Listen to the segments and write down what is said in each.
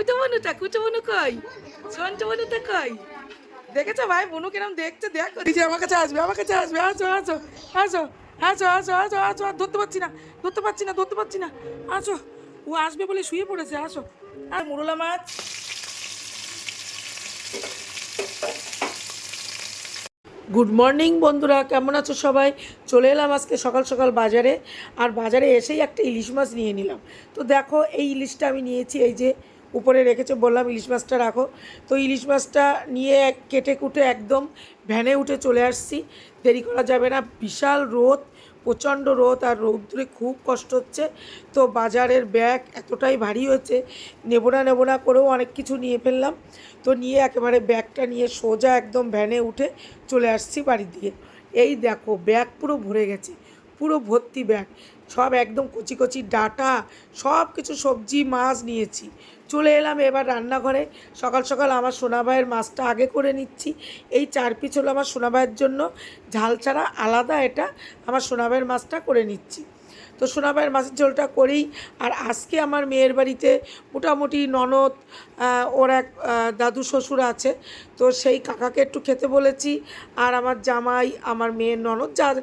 কুচু বনুটা কুচু বনু কই সন্টু বনুটা কই দেখেছ ভাই বনু কিরম দেখছে, দেখো। দিদি আমার কাছে আসবে, আমার কাছে আসবে, আসো আসো আসো আসো আসো আসো আসো, আর ধরতে পারছি না, ধরতে পারছি না, ধরতে পারছি না, আসো। ও আসবে বলে শুয়ে পড়েছে, আসো। আর মুরলা মাছ। গুড মর্নিং বন্ধুরা, কেমন আছো সবাই? চলে এলাম আজকে সকাল সকাল বাজারে, আর বাজারে এসেই একটা ইলিশ মাছ নিয়ে নিলাম। তো দেখো, এই ইলিশটা আমি নিয়েছি, এই যে উপরে রেখেছে, বললাম ইলিশ মাছটা রাখো। তো ইলিশ মাছটা নিয়ে এক- কেটে কুটে একদম ভ্যানে উঠে চলে আসছি। দেরি করা যাবে না, বিশাল রোদ, প্রচণ্ড রোদ, আর রৌদ্রে খুব কষ্ট হচ্ছে। তো বাজারের ব্যাগ এতটাই ভারী হয়েছে, নেব না নেব না করেও অনেক কিছু নিয়ে ফেললাম। তো নিয়ে একেবারে ব্যাগটা নিয়ে সোজা একদম ভ্যানে উঠে চলে আসছি বাড়ির দিকে। এই দেখো, ব্যাগ পুরো ভরে গেছে। পুরো ভর্তি ব্যাগ সব একদম কচি কচি ডাটা, সব কিছু সবজি, মাছ নিয়েছি। চলে এলাম এবার রান্নাঘরে। সকাল সকাল আমার সোনাভাইয়ের মাছটা আগে করে নিচ্ছি। এই চার পিস হলো আমার সোনাভাইয়ের জন্য। ঝাল ছাড়া আলাদা এটা। আমার সোনাভাইয়ের মাছটা করে নিচ্ছি। তো সোনাবাইয়ের মাছের ঝোলটা করেই। আর আজকে আমার মেয়ের বাড়িতে মোটামুটি ননদ ওর এক দাদু শ্বশুর আছে। তো সেই কাকাকে একটু খেতে বলেছি। আর আমার জামাই, আমার মেয়ের ননদ, যার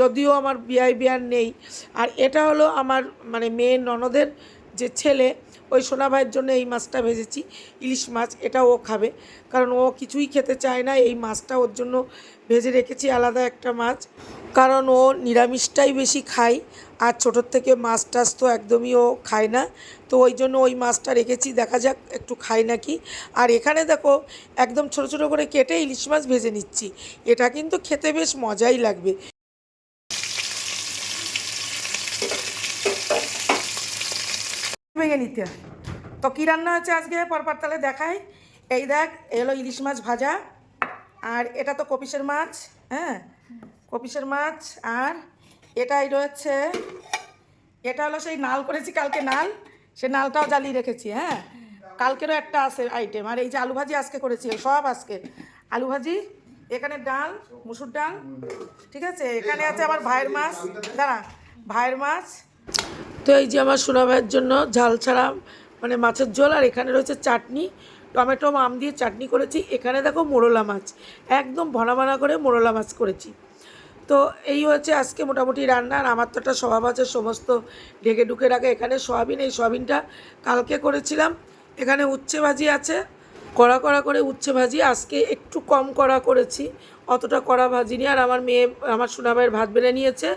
যদিও আমার বিয়াই বিয়ার নেই। আর এটা হলো আমার মানে মেয়ের ননদের যে ছেলে, ওই সোনা ভাইয়ের জন্য এই মাছটা ভেজেছি, ইলিশ মাছ, এটা ও খাবে। কারণ ও কিছুই খেতে চায় না, এই মাছটা ওর জন্য ভেজে রেখেছি আলাদা একটা মাছ। কারণ ও নিরামিষটাই বেশি খায়, আর ছোটোর থেকে মাছ টাছ তো একদমই ও খায় না। তো ওই জন্য ওই মাছটা রেখেছি, দেখা যাক একটু খায় নাকি। আর এখানে দেখো, একদম ছোটো ছোটো করে কেটে ইলিশ মাছ ভেজে নিচ্ছি। এটা কিন্তু খেতে বেশ মজাই লাগবে। ভেঙে নিতে হয়। তো কী রান্না হচ্ছে আজকে? পরপর তাহলে দেখাই। এই দেখ, এ হলো ইলিশ মাছ ভাজা। আর এটা তো কপিসের মাছ হ্যাঁ? কপিসের মাছ। আর এটাই রয়েছে, এটা হলো সেই নাল করেছি কালকে নাল। সে নালটাও জ্বালিয়ে রেখেছি হ্যাঁ? কালকেরও একটা আছে আইটেম আর এই যে আলু ভাজি আজকে করেছি, সব আজকে। আলু ভাজি, এখানে ডাল, মুসুর ডাল, ঠিক আছে? এখানে আছে আমার ভাইয়ের মাছ। দাঁড়া, ভাইয়ের মাছ তো এই যে আমার সোনা ভাইয়ের জন্য ঝাল ছাড়া মানে মাছের ঝোল, আর এখানে রয়েছে চাটনি, টমেটো, আম দিয়ে চাটনি করেছি। এখানে দেখো মোরলা মাছ, একদম ভনা করে মোরলা মাছ করেছি। তো এই হচ্ছে আজকে মোটামুটি রান্না, আর আমার তো একটা স্বভাব আছে, সমস্ত ঢেকে ঢুকে রাখে। এখানে সয়াবিন, এই সয়াবিনটা কালকে করেছিলাম। এখানে উচ্ছে ভাজি আছে, কড়া কড়া করে উচ্ছে ভাজি। আজকে একটু কম কড়া করেছি অতটা কড়া ভাজিনি আর আমার মেয়ে, আমার সোনাভাইয়ের ভাত বেড়ে নিয়েছে।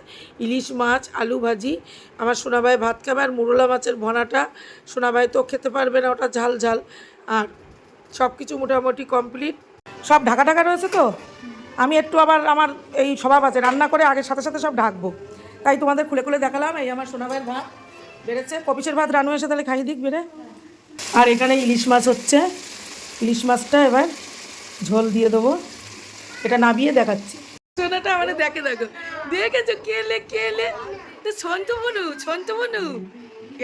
ইলিশ মাছ, আলু ভাজি। আমার সোনাভাই ভাত খাবে আর মুরলা মাছের ভনাটা সোনাভাই তো খেতে পারবে না, ওটা ঝাল ঝাল। আর সব কিছু মোটামুটি কমপ্লিট। সব ঢাকা ঢাকা রয়েছে তো? আমি একটু আবার আমার এই স্বভাব আছে, রান্না করে আগের সাথে সাথে সব ঢাকবো। তাই তোমাদের খুলে খুলে দেখালাম, এই আমার সোনাভাইয়ের ভাত বেড়েছে। কপিসের ভাত রানু এসে তাহলে খাইয়ে দিক বেড়ে। আর এখানে ইলিশ মাছ হচ্ছে। ইলিশ মাছটা এবার ঝোল দিয়ে দেবো। এটা নাবিয়ে দেখাচ্ছি। সোনাটা মানে দেখে দেখো। দেখেছ? কেলে কেলে? তো সন্তু বনু সন্তু বনু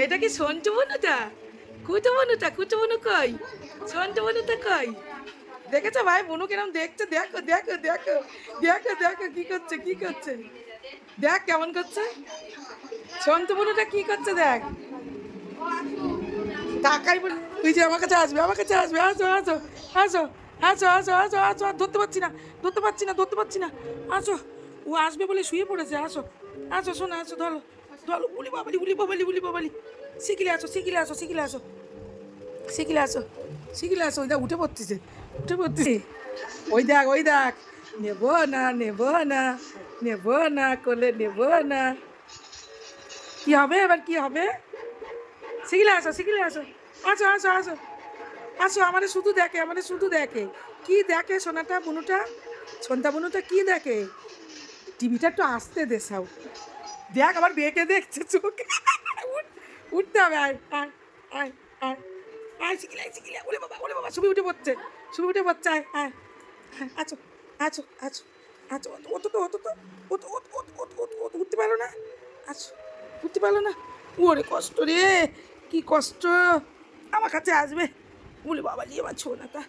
এটা কি সন্তু বনুটা কুচু বনুটা কুচু বনু কই? সন্তু বনুটা কই? দেখেছ ভাই, বনু কিরম দেখছে? দেখো দেখো দেখো দেখো দেখো কি করছে কি করছে? দেখ কেমন করছে। সন্তু বনুটা কি করছে দেখ। টাকাই বল তুই যে আমার কাছে আসবে, আমার কাছে আসবে, আসো আসো আসো। আসো আসো আসো আসো আর ধরতে পারছি না, ধরতে পারছি না, ধরতে পারছি না। আসো ও আসবে বলে শুয়ে পড়েছে আসো আসো শোনো আসো ধরো ধরো, উলি বাবালি উলি বাবালি উলি বাবালি। শিখিলে আসো শিখিলে আসো শিখিলে আসো শিখিলে আসো শিখিলে আসো ওই দেখ, উঠে পড়তেছে উঠে পড়তেছে। ওই দেখ ওই দেখ, নেব না নেব না নেব না করলে নেব না। কি হবে এবার, কি হবে? শিখিলে আসো শিখিলে আসো আসো আসো আসো আসো আমাদের শুধু দেখে আমাদের শুধু দেখে। কি দেখে সোনাটা বুনুটা? সন্তা বুনুটা কি দেখে? টিভিটা একটু আসতে দে সাউ। দেখ আবার বেঁকে দেখছে চোখে। উঠ, উঠতে হবে আয় আয় আয় আয়। আয় শিখিলে শিখিলে ওলে বাবা ওলে বাবা ছবি উঠে পড়ছে ছবি উঠে পড়ছে আয় আয়। আছো আছো আছো আছো অত তো অত তো অত অত অত অত অত অত উঠতে পারো না। আছো উঠতে পারল না। ওরে কষ্ট রে কি কষ্ট। আমার কাছে আসবে। বলে বাবা নিয়ে আমার ছোনাটা